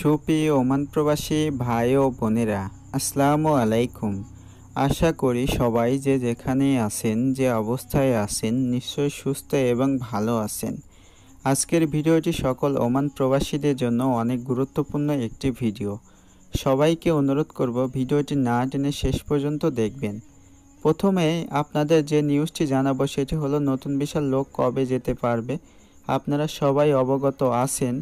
সুপ্রিয় ওমান প্রবাসী ভাই ও বোনেরা, আসসালামু আলাইকুম। আশা করি সবাই যে যেখানে আছেন, যে অবস্থায় আছেন, নিশ্চয়ই সুস্থ এবং ভালো আছেন। আজকের ভিডিওটি সকল ওমান প্রবাসীদের জন্য অনেক গুরুত্বপূর্ণ একটি ভিডিও। সবাইকে অনুরোধ করব ভিডিওটি না টেনে শেষ পর্যন্ত দেখবেন। প্রথমে আপনাদের যে নিউজটি জানাব সেটি হলো, নতুন বিশাল লোক কবে যেতে পারবে? আপনারা সবাই অবগত আছেন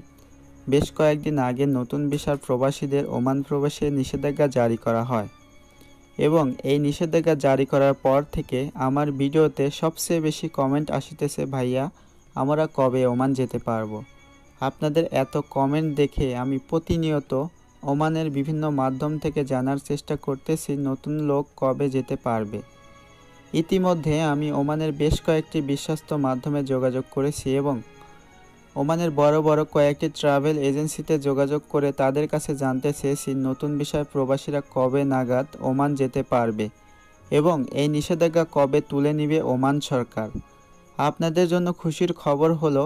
বেশ কয়েকদিন আগে নতুন বিশাল প্রবাসীদের ওমান প্রবেশে নিষেধাজ্ঞা জারি করা হয়। এবং এই নিষেধাজ্ঞা জারি করার পর থেকে আমার ভিডিওতে সবচেয়ে বেশি কমেন্ট আসিতেছে, ভাইয়া, আমরা কবে ওমান যেতে পারব? আপনাদের এত কমেন্ট দেখে আমি প্রতিনিয়ত ওমানের বিভিন্ন মাধ্যম থেকে জানার চেষ্টা করতেছি, নতুন লোক কবে যেতে পারবে। ইতিমধ্যে আমি ওমানের বেশ কয়েকটি বিশ্বস্ত মাধ্যমে যোগাযোগ করেছি এবং ওমানের বড় বড় কয়েকটি ট্রাভেল এজেন্সিতে যোগাযোগ করে তাদের কাছে জানতে চেয়েছি নতুন বিষয় প্রবাসীরা কবে নাগাদ ওমান যেতে পারবে এবং এই নিষেধাজ্ঞা কবে তুলে নিবে ওমান সরকার। আপনাদের জন্য খুশির খবর হলো,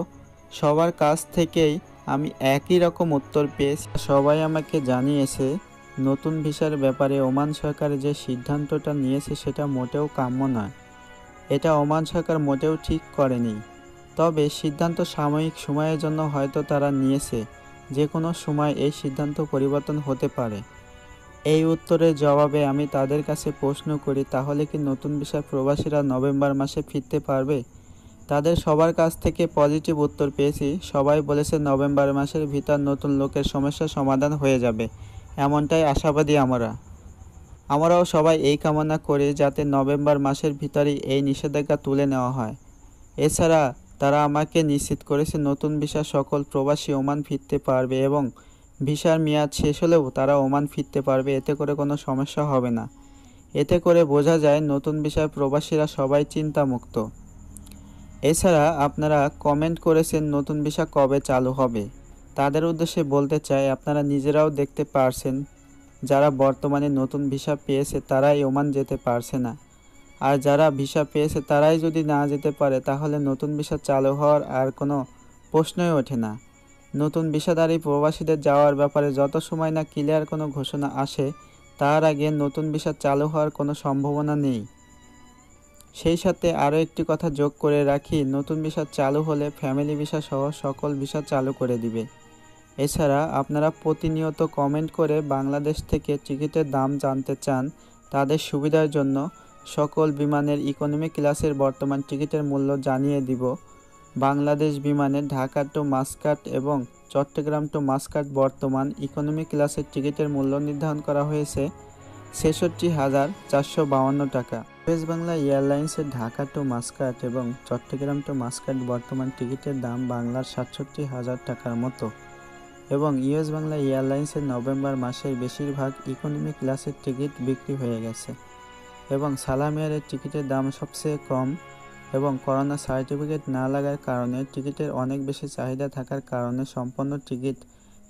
সবার কাছ থেকেই আমি একই রকম উত্তর পেয়েছি। সবাই আমাকে জানিয়েছে, নতুন ভিসার ব্যাপারে ওমান সরকার যে সিদ্ধান্তটা নিয়েছে সেটা মোটেও কাম্য নয়। এটা ওমান সরকার মোটেও ঠিক করেনি। তবে সিদ্ধান্ত সাময়িক সময়ের জন্য হয়তো তারা নিয়েছে যে কোনো সময় এই সিদ্ধান্ত পরিবর্তন হতে পারে। এই উত্তরের জবাবে আমি তাদের কাছে প্রশ্ন করি, তাহলে কি নতুন বিষয় প্রবাসীরা নভেম্বর মাসে ফিরতে পারবে? তাদের সবার কাছ থেকে পজিটিভ উত্তর পেয়েছি, সবাই বলেছে নভেম্বর মাসের ভিতর নতুন লোকের সমস্যা সমাধান হয়ে যাবে, এমনটাই আশাবাদী আমরা। আমরাও সবাই এই কামনা করি যাতে নভেম্বর মাসের ভিতরেই এই নিষেধাজ্ঞা তুলে নেওয়া হয়। এছাড়া তারা আমাকে নিশ্চিত করেছে নতুন ভিসা সকল প্রবাসী ওমান ফিরতে পারবে এবং ভিসার মেয়াদ শেষ হলেও তারা ওমান ফিরতে পারবে, এতে করে কোনো সমস্যা হবে না। এতে করে বোঝা যায় নতুন বিষয় প্রবাসীরা সবাই চিন্তামুক্ত। এছাড়া আপনারা কমেন্ট করেছেন নতুন ভিসা কবে চালু হবে। তাদের উদ্দেশ্যে বলতে চাই, আপনারা নিজেরাও দেখতে পারছেন, যারা বর্তমানে নতুন ভিসা পেয়েছে তারাই ওমান যেতে পারছে না। আর যারা ভিসা পেয়েছে তারাই যদি না যেতে পারে, তাহলে নতুন ভিসা চালু হওয়ার আর কোনো প্রশ্নই ওঠে না। নতুন ভিসাধারী প্রবাসীদের যাওয়ার ব্যাপারে যত সময় না ক্লিয়ার কোনো ঘোষণা আসে, তার আগে নতুন ভিসা চালু হওয়ার কোনো সম্ভাবনা নেই। সেই সাথে আরও একটি কথা যোগ করে রাখি, নতুন ভিসা চালু হলে ফ্যামিলি ভিসা সহ সকল ভিসা চালু করে দিবে। এছাড়া আপনারা প্রতিনিয়ত কমেন্ট করে বাংলাদেশ থেকে টিকিটের দাম জানতে চান, তাদের সুবিধার জন্য সকল বিমানের ইকোনমি ক্লাসের বর্তমান টিকিটের মূল্য জানিয়ে দিব। বাংলাদেশ বিমানের ঢাকা টু মাস্কাট এবং চট্টগ্রাম টু মাস্কাট বর্তমান ইকোনমি ক্লাসের টিকিটের মূল্য নির্ধারণ করা হয়েছে ছেষট্টি হাজার চারশো বাউান্ন টাকা। ওয়েস্ট বাংলা এয়ারলাইন্সের ঢাকা টু মাস্কাট এবং চট্টগ্রাম টু মাস্কাট বর্তমান টিকিটের দাম বাংলার সাতষট্টি হাজার টাকার মতো। এবং ইউএস বাংলা এয়ারলাইন্সের নভেম্বর মাসের বেশিরভাগ ইকোনমি ক্লাসের টিকিট বিক্রি হয়ে গেছে। এবং সালাম এয়ারের টিকিটের দাম সবচেয়ে কম এবং করোনা সার্টিফিকেট না লাগার কারণে টিকিটের অনেক বেশি চাহিদা থাকার কারণে সম্পন্ন টিকিট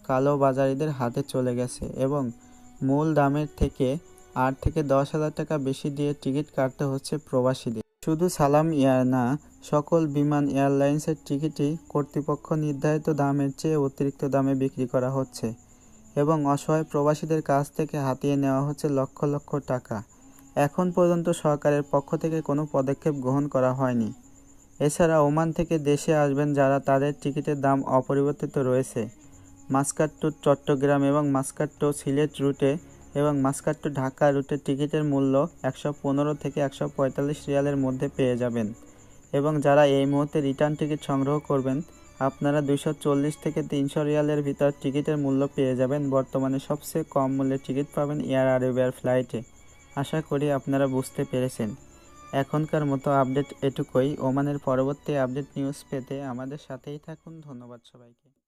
কালো বাজারিদের হাতে চলে গেছে এবং মূল দামের থেকে আট থেকে দশ হাজার টাকা বেশি দিয়ে টিকিট কাটতে হচ্ছে প্রবাসীদের। শুধু সালাম এয়ার না, সকল বিমান এয়ারলাইন্সের টিকিটই কর্তৃপক্ষ নির্ধারিত দামের চেয়ে অতিরিক্ত দামে বিক্রি করা হচ্ছে এবং অসহায় প্রবাসীদের কাছ থেকে হাতিয়ে নেওয়া হচ্ছে লক্ষ লক্ষ টাকা। এখন পর্যন্ত সরকারের পক্ষ থেকে কোনো পদক্ষেপ গ্রহণ করা হয়নি। এছাড়া ওমান থেকে দেশে আসবেন যারা তাদের টিকিটের দাম অপরিবর্তিত রয়েছে। মাস্কাট টু চট্টগ্রাম এবং মাস্কাট টু সিলেট রুটে এবং মাস্কাট টু ঢাকা রুটে টিকিটের মূল্য একশো পনেরো থেকে একশো পঁয়তাল্লিশ রিয়ালের মধ্যে পেয়ে যাবেন। এবং যারা এই মুহূর্তে রিটার্ন টিকিট সংগ্রহ করবেন, আপনারা দুশো চল্লিশ থেকে তিনশো রিয়ালের ভিতর টিকিটের মূল্য পেয়ে যাবেন। বর্তমানে সবচেয়ে কম মূল্যে টিকিট পাবেন এয়ার আরবিয়ার ফ্লাইটে। আশা করি আপনারা বুঝতে পেরেছেন। এখনকার মতো আপডেট এটুকুই। ওমানের পরবর্তী আপডেট নিউজ পেতে আমাদের সাথেই থাকুন। ধন্যবাদ সবাইকে।